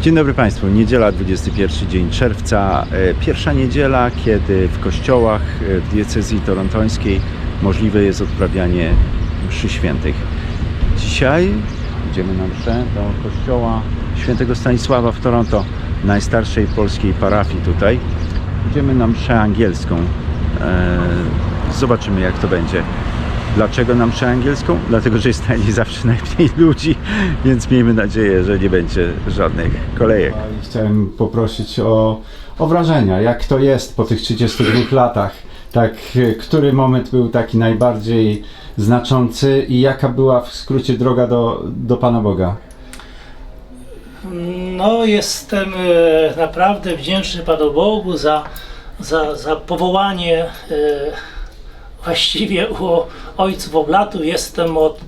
Dzień dobry Państwu. Niedziela, 21 dzień czerwca. E, Pierwsza niedziela, kiedy w kościołach e, w diecezji torontońskiej możliwe jest odprawianie mszy świętych. Dzisiaj idziemy na mszę do kościoła świętego Stanisława w Toronto, najstarszej polskiej parafii tutaj. Idziemy na mszę angielską. E, Zobaczymy jak to będzie. Dlaczego na mszę angielską? Dlatego, że jest na niej zawsze najmniej ludzi, więc miejmy nadzieję, że nie będzie żadnych kolejek. Chciałem poprosić o, o wrażenia, jak to jest po tych 32 latach. Tak, który moment był taki najbardziej znaczący i jaka była w skrócie droga do, do Pana Boga? No, jestem e, naprawdę wdzięczny Panu Bogu za, za, za powołanie e, właściwie u ojców oblatu. Jestem od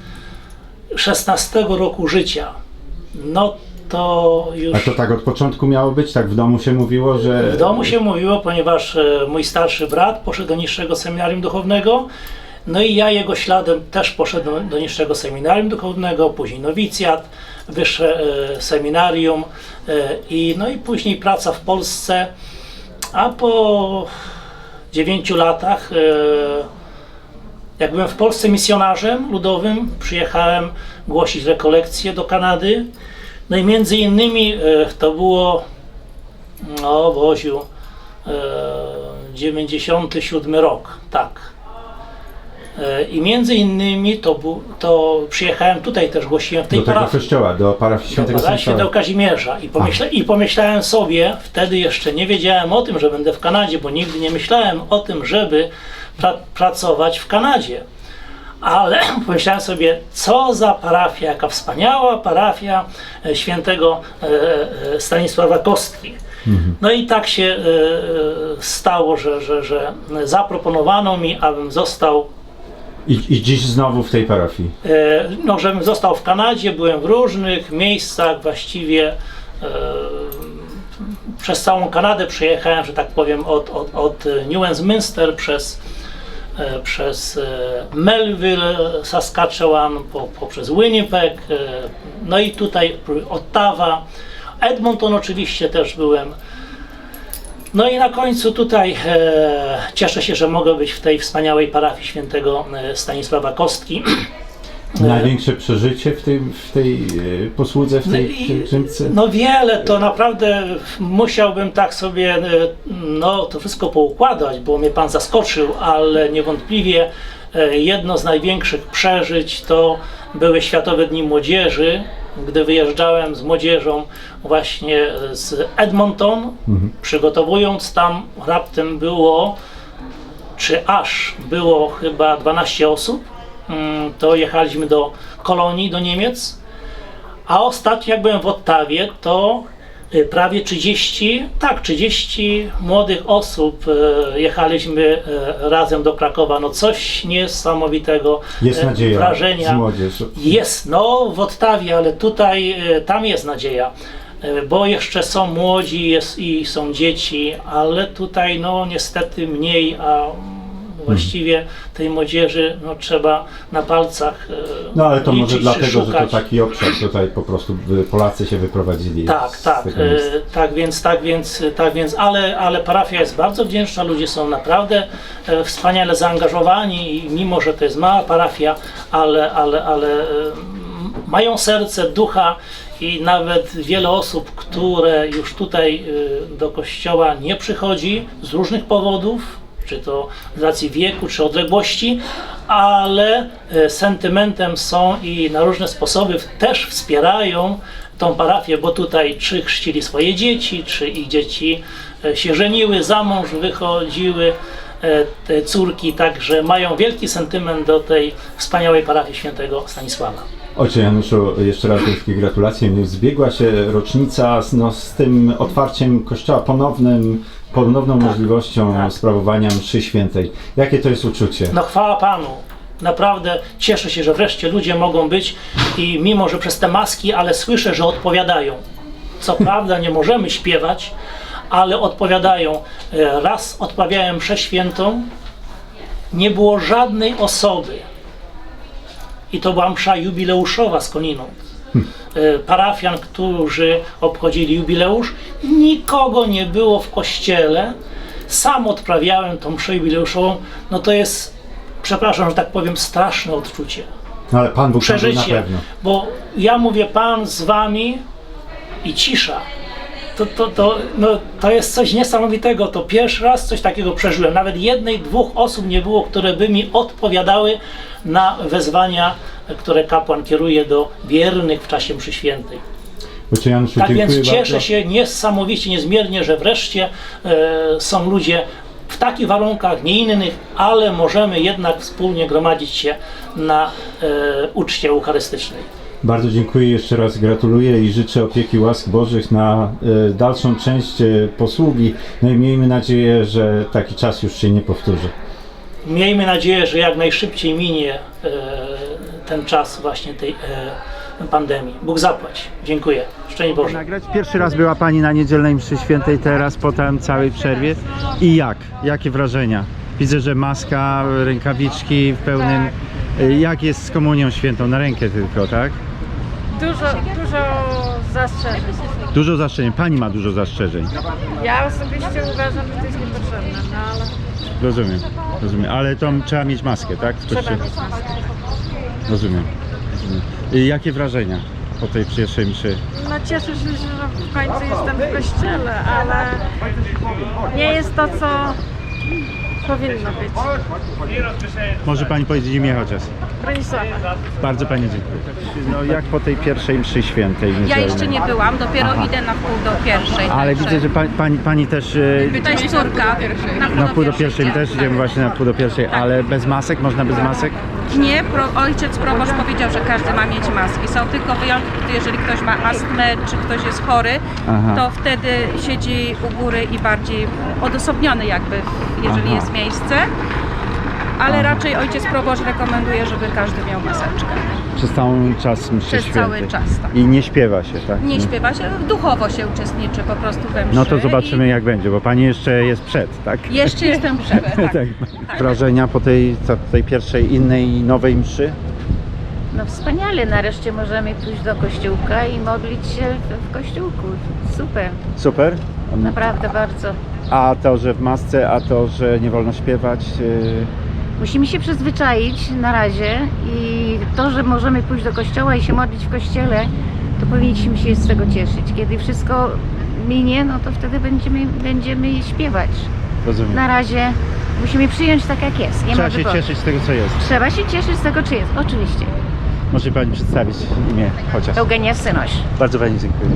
16 roku życia. No to już. A to tak od początku miało być? Tak w domu się mówiło, że... W domu się mówiło, ponieważ e, mój starszy brat poszedł do niższego seminarium duchownego, no i ja jego śladem też poszedłem do niższego seminarium duchownego, później nowicjat, wyższe e, seminarium e, i no i później praca w Polsce, a po dziewięciu latach jak byłem w Polsce misjonarzem ludowym, przyjechałem głosić rekolekcje do Kanady. No i między innymi e, to było no, Woziu, e, 97 rok, tak. E, I między innymi to, to przyjechałem tutaj też, głosiłem w tej Do tego parafii. kościoła, do parafii świętego Do Świętego Stanisława. Kazimierza I, pomyśle, I pomyślałem sobie, wtedy jeszcze nie wiedziałem o tym, że będę w Kanadzie, bo nigdy nie myślałem o tym, żeby pra, pracować w Kanadzie. Ale pomyślałem sobie, co za parafia, jaka wspaniała parafia e, świętego e, Stanisława Kostki. No i tak się stało, że, że, że zaproponowano mi, abym został I, I dziś znowu w tej parafii. E, no, żebym został w Kanadzie, byłem w różnych miejscach właściwie. E, przez całą Kanadę przejechałem, że tak powiem, od, od, od New Westminster przez, e, przez e, Melville, Saskatchewan, po, poprzez Winnipeg, e, no i tutaj Ottawa, Edmonton oczywiście też byłem. No i na końcu tutaj e, cieszę się, że mogę być w tej wspaniałej parafii świętego e, Stanisława Kostki. Największe przeżycie w tej, w tej e, posłudze, w tej I- pielgrzymce? No wiele, to naprawdę musiałbym tak sobie e, no, to wszystko poukładać, bo mnie Pan zaskoczył, ale niewątpliwie jedno z największych przeżyć to były Światowe Dni Młodzieży, gdy wyjeżdżałem z młodzieżą właśnie z Edmonton, przygotowując tam raptem było, czy aż było chyba 12 osób, Mm, to jechaliśmy do kolonii, do Niemiec, a ostatnio jak byłem w Ottawie, to prawie 30, tak, 30 młodych osób y, jechaliśmy y, razem do Krakowa. No coś niesamowitego. Jest y, nadzieja Wrażenia. Jest, no w Ottawie, ale tutaj, y, tam jest nadzieja. y, Bo jeszcze są młodzi jest, i są dzieci, ale tutaj no niestety mniej, a właściwie tej młodzieży no, trzeba na palcach y, No ale to może dlatego, że to szukać. taki obszar tutaj po prostu Polacy się wyprowadzili. Tak, z tak, tego miejsca. e, tak więc, tak więc, tak więc, ale, ale parafia jest bardzo wdzięczna, ludzie są naprawdę e, wspaniale zaangażowani i mimo, że to jest mała parafia, ale, ale, ale e, m, mają serce, ducha i nawet wiele osób, które już tutaj e, do kościoła nie przychodzi z różnych powodów, czy to z racji wieku, czy odległości, ale e, sentymentem są i na różne sposoby też wspierają tą parafię, bo tutaj czy chrzcili swoje dzieci, czy ich dzieci e, się żeniły, za mąż wychodziły, te córki, także mają wielki sentyment do tej wspaniałej parafii świętego Stanisława. Ojcze Januszu, jeszcze raz wielkie gratulacje. Zbiegła się rocznica z, no, z tym otwarciem kościoła, ponownym, ponowną możliwością tak. sprawowania mszy świętej. Jakie to jest uczucie? No chwała Panu. Naprawdę cieszę się, że wreszcie ludzie mogą być i mimo, że przez te maski, ale słyszę, że odpowiadają. Co prawda nie możemy śpiewać, ale odpowiadają. E, Raz odprawiałem mszę świętą, nie było żadnej osoby. I to była msza jubileuszowa z Koniną. e, parafian, którzy obchodzili jubileusz. Nikogo nie było w kościele. Sam odprawiałem tą mszę jubileuszową. No to jest, przepraszam, że tak powiem, straszne odczucie No ale Pan Bóg był na przeżycie, pewno. bo ja mówię Pan z wami i cisza. To, to, to, no, to jest coś niesamowitego. To pierwszy raz coś takiego przeżyłem. Nawet jednej, dwóch osób nie było, które by mi odpowiadały na wezwania, które kapłan kieruje do wiernych w czasie mszy świętej. Januszu, Tak więc cieszę bardzo. się niesamowicie, niezmiernie, że wreszcie e, są ludzie w takich warunkach, nie innych, ale możemy jednak wspólnie gromadzić się na e, uczcie eucharystycznej. Bardzo dziękuję jeszcze raz, gratuluję i życzę opieki łask Bożych na e, dalszą część e, posługi. No i miejmy nadzieję, że taki czas już się nie powtórzy. Miejmy nadzieję, że jak najszybciej minie e, ten czas właśnie tej e, pandemii. Bóg zapłać. Dziękuję. Szczęść Boże. Nagrać. Pierwszy raz była Pani na niedzielnej mszy świętej, teraz po tam całej przerwie. I jak? Jakie wrażenia? Widzę, że maska, rękawiczki w pełnym... E, Jak jest z komunią świętą? Na rękę tylko, tak? Dużo, dużo zastrzeżeń. Dużo zastrzeżeń. Pani ma dużo zastrzeżeń. Ja osobiście uważam, że to jest niepotrzebne, no ale Rozumiem, rozumiem. Ale to trzeba mieć maskę, tak? W trzeba kościele? mieć maskę. Rozumiem. rozumiem. I jakie wrażenia po tej pierwszej mszy? No cieszę się, że w końcu jestem w kościele, ale nie jest to, co powinno być. Może Pani powiedzieć imię chociaż. Bronisława. Bardzo Pani dziękuję. No jak po tej pierwszej mszy świętej Ja niedzielnej? jeszcze nie byłam, dopiero Aha. idę na wpół do pierwszej. Ale także- widzę, że pani, pani, pani też e, To jest córka. na pół do pierwszej też idziemy właśnie na pół do pierwszej, ale bez masek? Można bez masek? Nie, pro, ojciec proboszcz powiedział, że każdy ma mieć maski. Są tylko wyjątki, jeżeli ktoś ma astmę, czy ktoś jest chory, Aha. to wtedy siedzi u góry i bardziej odosobniony jakby, jeżeli Aha. jest miejsce. Ale raczej ojciec proboszcz rekomenduje, żeby każdy miał maseczkę. Przez cały czas mszy Przez świętej. cały czas, tak. I nie śpiewa się, tak? Nie śpiewa się, duchowo się uczestniczy po prostu we mszy. No to i zobaczymy jak będzie, bo pani jeszcze jest przed, tak? Jeszcze jestem przed. Tak. tak. Wrażenia po tej, tej pierwszej innej nowej mszy? No wspaniale, nareszcie możemy pójść do kościółka i modlić się w, w kościółku. Super, Super. naprawdę bardzo. A to, że w masce, a to, że nie wolno śpiewać. Yy, Musimy się przyzwyczaić na razie i to, że możemy pójść do kościoła i się modlić w kościele, to powinniśmy się z tego cieszyć. Kiedy wszystko minie, no to wtedy będziemy, będziemy śpiewać. rozumiem. Na razie musimy przyjąć tak jak jest. Nie Trzeba ma się wyboru. cieszyć z tego, co jest. Trzeba się cieszyć z tego, czy jest. Oczywiście. Może pani przedstawić imię chociaż. Eugenia Synoś. Bardzo pani dziękuję.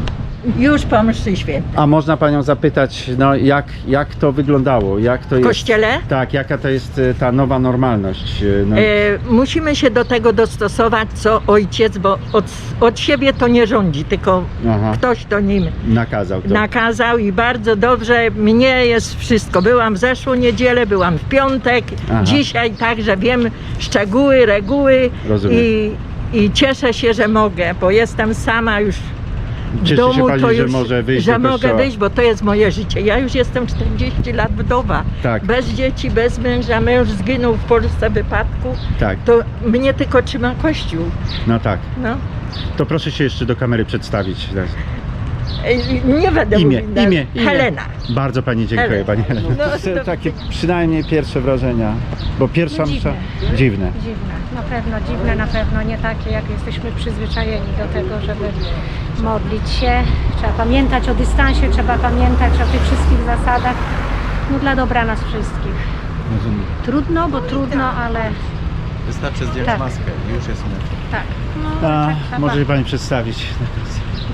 Już po mszy świętej. A można panią zapytać, no jak, jak to wyglądało? Jak to W jest? kościele Tak, jaka to jest e, ta nowa normalność? E, No, e, musimy się do tego dostosować, co ojciec, bo od, od siebie to nie rządzi, tylko aha, ktoś to nim nakazał to. nakazał i bardzo dobrze. Mnie jest wszystko. Byłam w zeszłą niedzielę, byłam w piątek, Aha. dzisiaj także wiem szczegóły, reguły Rozumiem. i, i cieszę się, że mogę, bo jestem sama już Cieszy domu, się pani, to że już, może wyjść że do mogę kościoła. wyjść, bo to jest moje życie. Ja już jestem 40 lat wdowa. Tak. Bez dzieci, bez męża. Męż zginął w Polsce w wypadku. Tak, To mnie tylko trzyma Kościół. no tak. No. To proszę się jeszcze do kamery przedstawić. Nie będę Imię, mówić. imię, imię. Helena. Bardzo pani dziękuję, Helena. pani Helena. No, To to- Takie przynajmniej pierwsze wrażenia, bo pierwsza No msza... dziwne. Dziwne. Dziwne, na pewno dziwne, na pewno nie takie, jak jesteśmy przyzwyczajeni do tego, żeby modlić się. Trzeba pamiętać o dystansie, trzeba pamiętać o tych wszystkich zasadach, no dla dobra nas wszystkich. Rozumiem. Trudno, bo trudno, ale Wystarczy zdjąć Tak. maskę i już jest inaczej. tak. No, A, tak trzeba. może się pani przedstawić.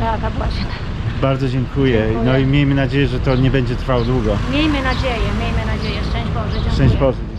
Beata Błazien. Bardzo dziękuję. No i miejmy nadzieję, że to nie będzie trwało długo. Miejmy nadzieję, miejmy nadzieję. Szczęść Boże. Dziękuję. Szczęść Boże.